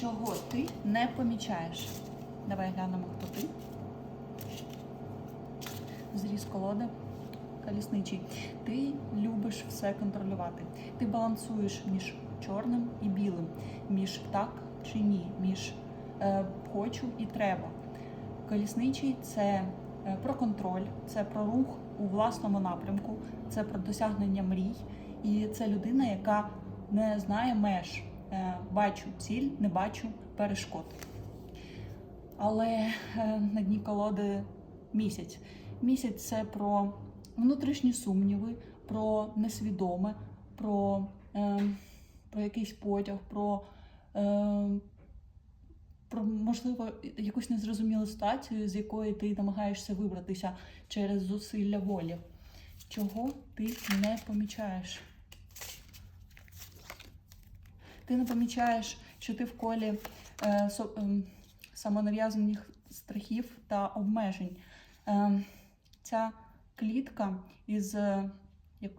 чого ти не помічаєш? Давай глянемо, хто ти. Зріз колоди. Колісничий. Ти любиш все контролювати. Ти балансуєш між чорним і білим, між так чи ні, між е, хочу і треба. Колісничий це е, про контроль, це про рух у власному напрямку, це про досягнення мрій. І це людина, яка не знає меж. Е, Бачу ціль, не бачу перешкод. Але е, на дні колоди місяць. Місяць це про внутрішні сумніви, про несвідоме, про, е, про якийсь потяг, про, е, про можливо якусь незрозумілу ситуацію, з якої ти намагаєшся вибратися через зусилля волі. Чого ти не помічаєш? Ти не помічаєш, що ти в колі е, со, ем, самонав'язаних страхів та обмежень. Е, ця клітка із е,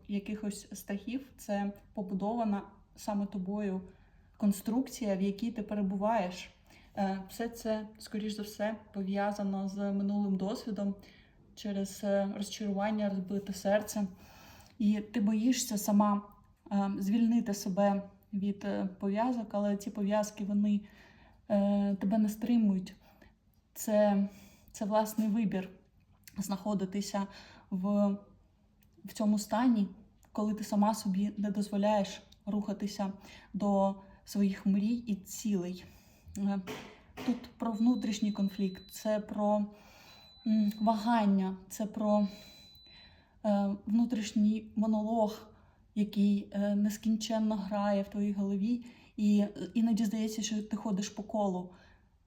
якихось страхів це побудована саме тобою конструкція, в якій ти перебуваєш. Е, все це, скоріш за все, пов'язано з минулим досвідом через е, розчарування, розбите серце. І ти боїшся сама е, звільнити себе від е, пов'язок, але ці пов'язки вони е, тебе не стримують. Це, це власний вибір знаходитися в, в цьому стані, коли ти сама собі не дозволяєш рухатися до своїх мрій і цілей. Е, Тут про внутрішній конфлікт, це про вагання, це про е, внутрішній монолог, який е, нескінченно грає в твоїй голові, і е, іноді здається, що ти ходиш по колу,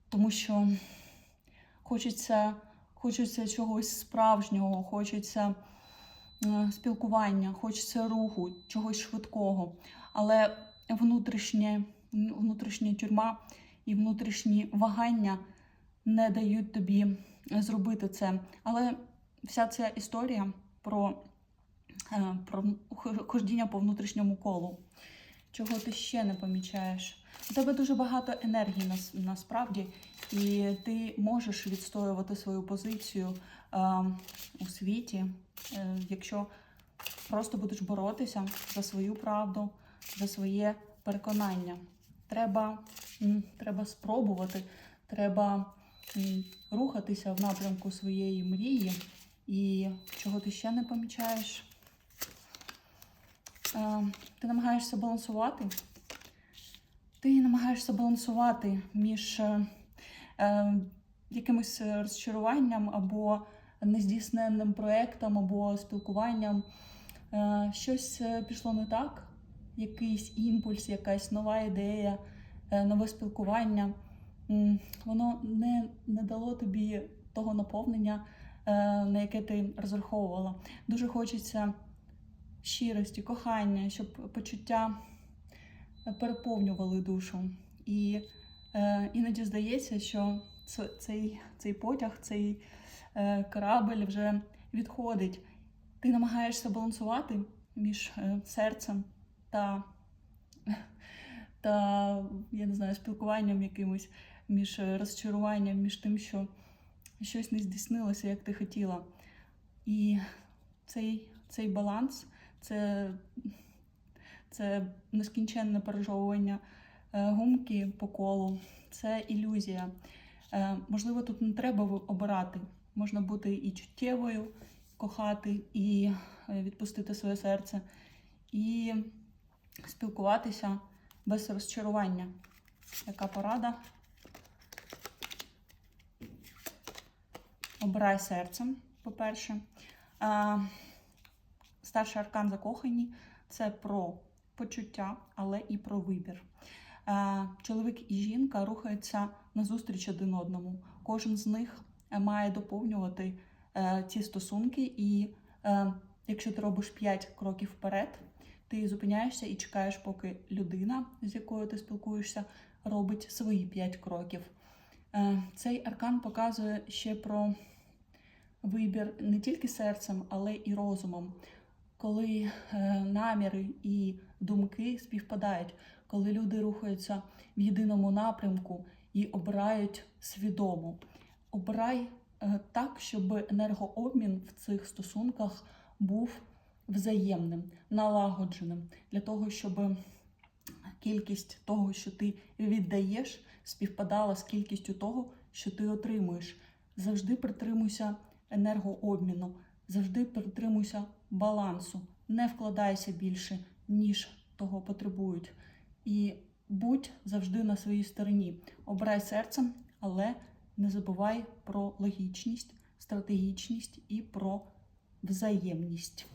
тому що хочеться, хочеться чогось справжнього, хочеться е, спілкування, хочеться руху, чогось швидкого. Але внутрішнє, внутрішня тюрма і внутрішні вагання не дають тобі зробити це. Але вся ця історія про, про хождіння по внутрішньому колу. Чого ти ще не помічаєш? У тебе дуже багато енергії нас, насправді, і ти можеш відстоювати свою позицію е, у світі, е, якщо просто будеш боротися за свою правду, за своє переконання. Треба, треба спробувати, треба рухатися в напрямку своєї мрії. І чого ти ще не помічаєш? Е, ти намагаєшся балансувати. Ти намагаєшся балансувати між е, е, якимось розчаруванням або нездійсненним проєктом, або спілкуванням. Щось пішло не так, якийсь імпульс, якась нова ідея, нове спілкування. Воно не, не дало тобі того наповнення, на яке ти розраховувала. Дуже хочеться щирості, кохання, щоб почуття переповнювали душу. І е, іноді здається, що цей, цей потяг, цей е, корабль вже відходить. Ти намагаєшся балансувати між е, серцем та, та я не знаю, спілкуванням якимось, між е, розчаруванням, між тим, що щось не здійснилося, як ти хотіла. І цей, цей баланс це, це нескінченне пережовування е, гумки по колу, це ілюзія. Е, Можливо, тут не треба обирати. Можна бути і чуттєвою, кохати, і е, відпустити своє серце, і спілкуватися без розчарування. Яка порада? Обирай серцем, по-перше. Старший аркан закохані це про почуття, але і про вибір. Е, Чоловік і жінка рухаються назустріч один одному. Кожен з них має доповнювати е, ці стосунки, і е, якщо ти робиш 5 кроків вперед, ти зупиняєшся і чекаєш, поки людина, з якою ти спілкуєшся, робить свої 5 кроків. Цей аркан показує ще про вибір не тільки серцем, але і розумом. Коли е, наміри і думки співпадають, коли люди рухаються в єдиному напрямку і обирають свідомо. Обирай е, так, щоб енергообмін в цих стосунках був взаємним, налагодженим, для того, щоб кількість того, що ти віддаєш, співпадала з кількістю того, що ти отримуєш. Завжди притримуйся енергообміну, завжди притримуйся балансу, не вкладайся більше, ніж того потребують. І будь завжди на своїй стороні. Обирай серцем, але не забувай про логічність, стратегічність і про взаємність.